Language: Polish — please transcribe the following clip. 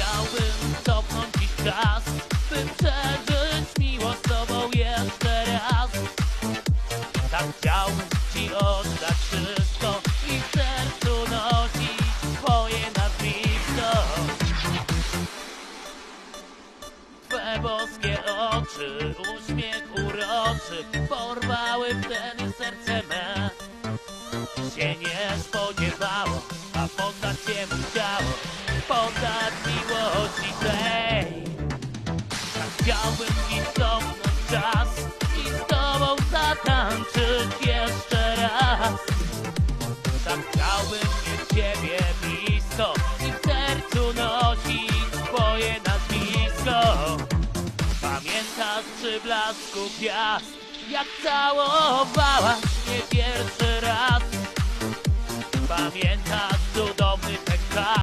Chciałbym cofnąć dziś czas, by przeżyć miłość z tobą jeszcze raz. Tak chciałbym ci oddać wszystko i w sercu nosić twoje nazwisko. Twe boskie oczy, uśmiech uroczy Porwały wtedy serce me Się nie spodziewało, a poddać się Poddać miłości tej. Chciałbym czas I z tobą zatańczyć jeszcze raz. Tak chciałbym mieć ciebie blisko I w sercu nosić twoje nazwisko. Pamiętasz przy blasku gwiazd Jak całowałaś